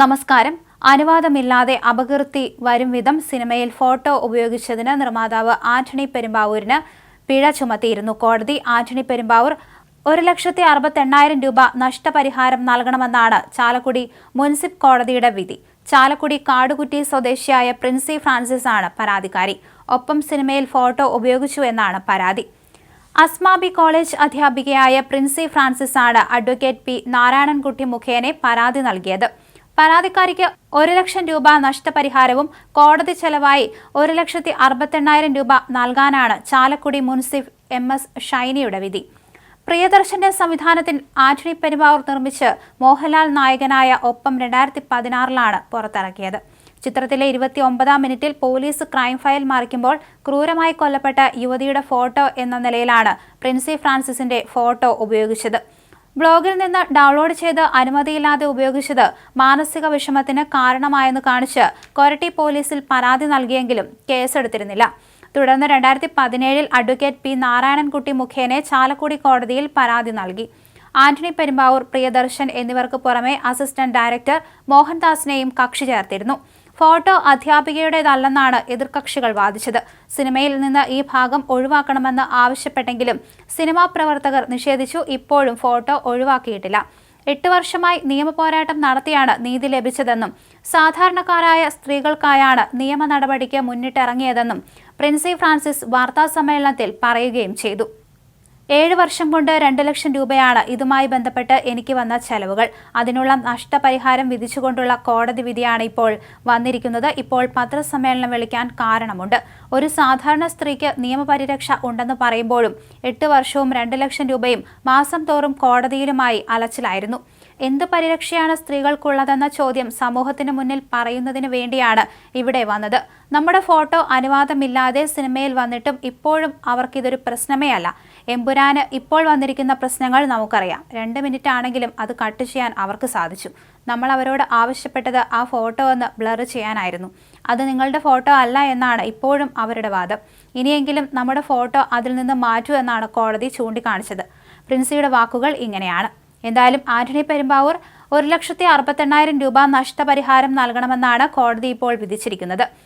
നമസ്കാരം. അനുവാദമില്ലാതെ അപകീർത്തി വരും വിധം സിനിമയിൽ ഫോട്ടോ ഉപയോഗിച്ചതിന് നിർമ്മാതാവ് ആന്റണി പെരുമ്പാവൂരിന് പിഴ ചുമത്തിയിരുന്നു. കോടതി ആന്റണി പെരുമ്പാവൂർ ഒരു ലക്ഷത്തി അറുപത്തെണ്ണായിരം രൂപ നഷ്ടപരിഹാരം നൽകണമെന്നാണ് ചാലക്കുടി മുനിസിപ്പ് കോടതിയുടെ വിധി. ചാലക്കുടി കാടുകുറ്റി സ്വദേശിയായ പ്രിൻസി ഫ്രാൻസിസ് ആണ് പരാതിക്കാരി. ഒപ്പം സിനിമയിൽ ഫോട്ടോ ഉപയോഗിച്ചു എന്നാണ് പരാതി. അസ്മാബി കോളേജ് അധ്യാപികയായ പ്രിൻസി ഫ്രാൻസിസ് ആണ് അഡ്വക്കേറ്റ് പി നാരായണൻകുട്ടി മുഖേന പരാതി നൽകിയത്. പരാതിക്കാരിക്ക് ഒരു ലക്ഷം രൂപ നഷ്ടപരിഹാരവും കോടതി ചെലവായി ഒരു ലക്ഷത്തി അറുപത്തെണ്ണായിരം രൂപ നൽകാനാണ് ചാലക്കുടി മുൻസിഫ് എം എസ് ഷൈനിയുടെ വിധി. പ്രിയദർശന്റെ സംവിധാനത്തിൽ ആന്റണി പെരുമാവൂർ നിർമ്മിച്ച് മോഹൻലാൽ നായകനായ ഒപ്പം രണ്ടായിരത്തി പതിനാറിലാണ് പുറത്തിറക്കിയത്. ചിത്രത്തിലെ ഇരുപത്തി ഒമ്പതാം മിനിറ്റിൽ പോലീസ് ക്രൈം ഫയൽ മറിക്കുമ്പോൾ ക്രൂരമായി കൊല്ലപ്പെട്ട യുവതിയുടെ ഫോട്ടോ എന്ന നിലയിലാണ് പ്രിൻസി ഫ്രാൻസിസിന്റെ ഫോട്ടോ ഉപയോഗിച്ചത്. ബ്ലോഗിൽ നിന്ന് ഡൗൺലോഡ് ചെയ്ത് അനുമതിയില്ലാതെ ഉപയോഗിച്ചത് മാനസിക വിഷമത്തിന് കാരണമായെന്ന് കാണിച്ച് കൊരട്ടി പോലീസിൽ പരാതി നൽകിയെങ്കിലും കേസെടുത്തിരുന്നില്ല. തുടർന്ന് രണ്ടായിരത്തി പതിനേഴിൽ അഡ്വക്കേറ്റ് പി നാരായണൻകുട്ടി മുഖേനെ ചാലക്കുടി കോടതിയിൽ പരാതി നൽകി. ആന്റണി പെരുമ്പാവൂർ പ്രിയദർശൻ എന്നിവർക്ക് പുറമെ അസിസ്റ്റന്റ് ഡയറക്ടർ മോഹൻദാസിനെയും കക്ഷി ചേർത്തിരുന്നു. ഫോട്ടോ അധ്യാപികയുടേതല്ലെന്നാണ് എതിർകക്ഷികൾ വാദിച്ചത്. സിനിമയിൽ നിന്ന് ഈ ഭാഗം ഒഴിവാക്കണമെന്ന് ആവശ്യപ്പെട്ടെങ്കിലും സിനിമാ പ്രവർത്തകർ നിഷേധിച്ചു ഇപ്പോഴും ഫോട്ടോ ഒഴിവാക്കിയിട്ടില്ല. എട്ട് വർഷമായി നിയമപോരാട്ടം നടത്തിയാണ് നീതി ലഭിച്ചതെന്നും സാധാരണക്കാരായ സ്ത്രീകൾക്കായാണ് നിയമ നടപടിക്ക് മുന്നിട്ടിറങ്ങിയതെന്നും പ്രിൻസി ഫ്രാൻസിസ് വാർത്താസമ്മേളനത്തിൽ പറയുകയും ചെയ്തു. ഏഴ് വർഷം കൊണ്ട് രണ്ട് ലക്ഷം രൂപയാണ് ഇതുമായി ബന്ധപ്പെട്ട് എനിക്ക് വന്ന ചെലവുകൾ. അതിനുള്ള നഷ്ടപരിഹാരം വിധിച്ചുകൊണ്ടുള്ള കോടതി വിധിയാണ് ഇപ്പോൾ വന്നിരിക്കുന്നത്. ഇപ്പോൾ പത്രസമ്മേളനം വിളിക്കാൻ കാരണമുണ്ട്. ഒരു സാധാരണ സ്ത്രീക്ക് നിയമപരിരക്ഷ ഉണ്ടെന്ന് പറയുമ്പോഴും എട്ട് വർഷവും രണ്ട് ലക്ഷം രൂപയും മാസം തോറും കോടതിയിലുമായി അലച്ചിലായിരുന്നു. എന്ത് പരിരക്ഷയാണ് സ്ത്രീകൾക്കുള്ളതെന്ന ചോദ്യം സമൂഹത്തിന് മുന്നിൽ പറയുന്നതിന് വേണ്ടിയാണ് ഇവിടെ വന്നത്. നമ്മുടെ ഫോട്ടോ അനുവാദമില്ലാതെ സിനിമയിൽ വന്നിട്ടും ഇപ്പോഴും അവർക്കിതൊരു പ്രശ്നമേ അല്ല. എമ്പുരാന് ഇപ്പോൾ വന്നിരിക്കുന്ന പ്രശ്നങ്ങൾ നമുക്കറിയാം. രണ്ട് മിനിറ്റ് ആണെങ്കിലും അത് കട്ട് ചെയ്യാൻ അവർക്ക് സാധിച്ചു. നമ്മൾ അവരോട് ആവശ്യപ്പെട്ടത് ആ ഫോട്ടോ ഒന്ന് ബ്ലർ ചെയ്യാനായിരുന്നു. അത് നിങ്ങളുടെ ഫോട്ടോ അല്ല എന്നാണ് ഇപ്പോഴും അവരുടെ വാദം. ഇനിയെങ്കിലും നമ്മുടെ ഫോട്ടോ അതിൽ നിന്ന് മാറ്റൂ എന്നാണ് കോടതി ചൂണ്ടിക്കാണിച്ചത്. പ്രിൻസിയുടെ വാക്കുകൾ ഇങ്ങനെയാണ്. എന്തായാലും ആന്റണി പെരുമ്പാവൂർ ഒരു ലക്ഷത്തി അറുപത്തെണ്ണായിരം രൂപ നഷ്ടപരിഹാരം നൽകണമെന്നാണ് കോടതി ഇപ്പോൾ വിധിച്ചിരിക്കുന്നത്.